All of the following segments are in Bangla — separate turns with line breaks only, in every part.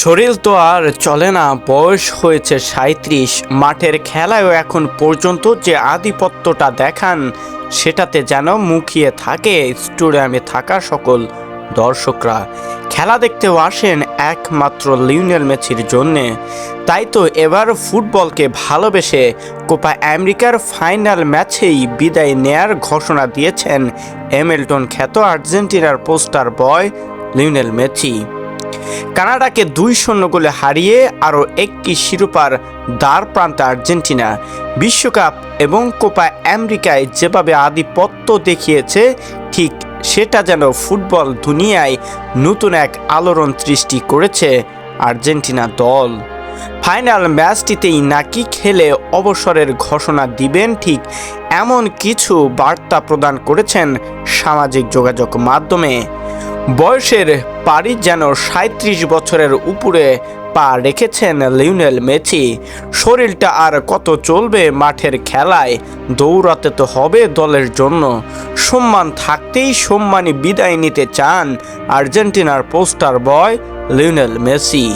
শরীর তো আর চলে না। বয়স হয়েছে সাঁত্রিশ মাঠের খেলায়ও এখন পর্যন্ত যে আধিপত্যটা দেখান, সেটাতে যেন মুখিয়ে থাকে স্টেডিয়ামে থাকা সকল দর্শকরা। খেলা দেখতেও আসেন একমাত্র লিওনেল মেসির জন্যে। তাই তো এবার ফুটবলকে ভালোবেসে কোপা আমেরিকার ফাইনাল ম্যাচেই বিদায় নেয়ার ঘোষণা দিয়েছেন এমেলটন খ্যাত আর্জেন্টিনার পোস্টার বয় লিওনেল মেসি। কানাডাকে দুই শূন্য গোলে হারিয়ে আরও একটি শিরোপার দ্বার প্রান্তে আর্জেন্টিনা বিশ্বকাপ এবং কোপা আমেরিকায় যেভাবে আধিপত্য দেখিয়েছে, ঠিক সেটা যেন ফুটবল দুনিয়ায় নতুন এক আলোড়ন সৃষ্টি করেছে আর্জেন্টিনা দল। ফাইনাল ম্যাচটিতেই নাকি খেলে অবসরের ঘোষণা দিবেন, ঠিক এমন কিছু বার্তা প্রদান করেছেন সামাজিক যোগাযোগ মাধ্যমে। বয়সের পারি যেন সাঁত্রিশ বছরের উপরে পা রেখেছেন লিওনেল মেসি। শরীরটা আর কত চলবে মাঠের খেলায়, দৌড়াতে তো হবে দলের জন্য। সম্মান থাকতেই সম্মানী বিদায় নিতে চান আর্জেন্টিনার পোস্টার বয় লিওনেল মেসি।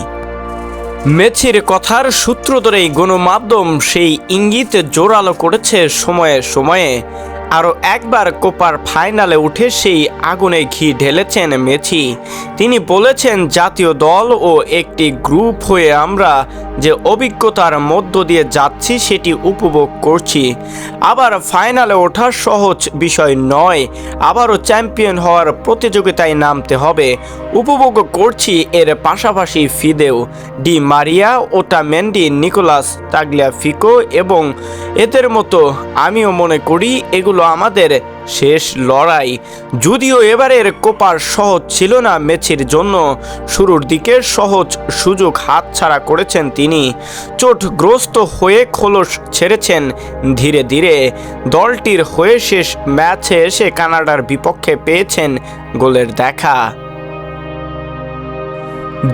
মেসির কথার সূত্র ধরেই গণমাধ্যম সেই ইঙ্গিত জোরালো করেছে সময়ে সময়ে। আরও একবার কোপার ফাইনালে উঠে সেই আগুনে ঘি ঢেলেছেন মেসি। তিনি বলেছেন, জাতীয় দল ও একটি গ্রুপ হয়ে আমরা যে অভিজ্ঞতার মধ্য দিয়ে যাচ্ছি সেটি উপভোগ করছি। আবার ফাইনালে ওঠা সহজ বিষয় নয়, আবারও চ্যাম্পিয়ন হওয়ার প্রতিযোগিতায় নামতে হবে। উপভোগ করছি এর পাশাপাশি ফিদেও। ডি মারিয়া ওটা ওটামেন্ডি, নিকোলাস তাগলিয়া ফিকো এবং এদের মতো, আমিও মনে করি এগুলো আমাদের শেষ লড়াই। যদিও এবারের কোপার সহজ ছিল না মেসির জন্য, শুরুর দিকে সহজ সুযোগ হাতছাড়া করেছেন তিনি। চোটগ্রস্ত হয়ে খোলস ছেড়েছেন ধীরে ধীরে। দলটির হয়ে শেষ ম্যাচে এসে কানাডার বিপক্ষে পেয়েছেন গোলের দেখা।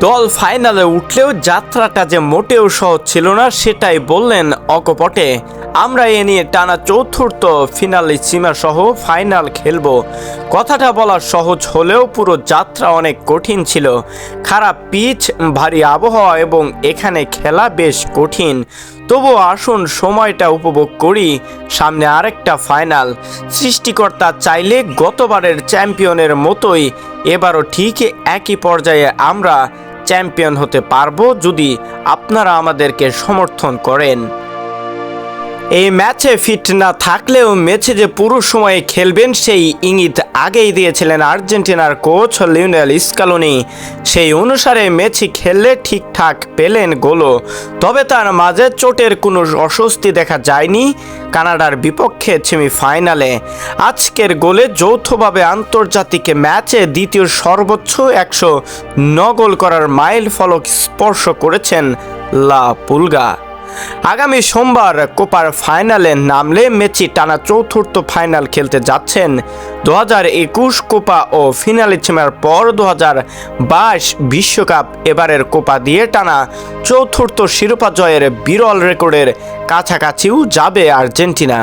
দল ফাইনালে উঠলেও যাত্রাটা যে মোটেও সহজ ছিল না, সেটাই বললেন অকপটে। আমরা এ নিয়ে টানা চতুর্থ ফিনালে সীমা সহ ফাইনাল খেলব। কথাটা বলা সহজ হলেও পুরো যাত্রা অনেক কঠিন ছিল। খারাপ পিচ, ভারী আবহাওয়া এবং এখানে খেলা বেশ কঠিন। তবু আসুন সময়টা উপভোগ করি, সামনে আরেকটা ফাইনাল। সৃষ্টিকর্তা চাইলে গতবারের চ্যাম্পিয়নের মতোই এবারও ঠিক একই পর্যায়ে আমরা চ্যাম্পিয়ন হতে পারব যদি আপনারা আমাদেরকে সমর্থন করেন। এই ম্যাচে ফিট না থাকলেও ম্যাচে যে পুরো সময়ে খেলবেন সেই ইঙ্গিত আগেই দিয়েছিলেন আর্জেন্টিনার কোচ লিওনেল স্কালোনি। সেই অনুসারে মেসি খেললে ঠিকঠাক পেলেন গোলও। তবে তার মাঝে চোটের কোনো অস্বস্তি দেখা যায়নি কানাডার বিপক্ষে সেমিফাইনালে। আজকের গোলে যৌথভাবে আন্তর্জাতিক ম্যাচে দ্বিতীয় সর্বোচ্চ একশো ন গোল করার মাইল ফলক স্পর্শ করেছেন লা পুলগা। আগামী সোমবার কোপার ফাইনালে নামলে মেসি টানা চতুর্থ ফাইনাল খেলতে যাচ্ছেন দু হাজার একুশ কোপা ও ফিনালে ছিমার পর দু হাজার বাইশ বিশ্বকাপ এবারের কোপা দিয়ে টানা চতুর্থ শিরোপা জয়ের বিরল রেকর্ডের কাছাকাছিও যাবে আর্জেন্টিনা।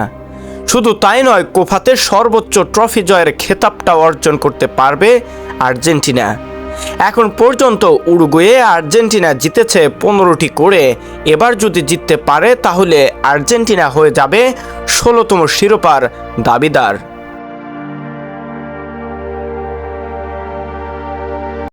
শুধু তাই নয়, কোফাতে সর্বোচ্চ ট্রফি জয়ের খেতাবটা অর্জন করতে পারবে আর্জেন্টিনা। এখন পর্যন্ত উরুগুয়ে আর্জেন্টিনা জিতেছে পনেরোটি করে। এবার যদি জিততে পারে, তাহলে আর্জেন্টিনা হয়ে যাবে ষোলোতম শিরোপার দাবিদার।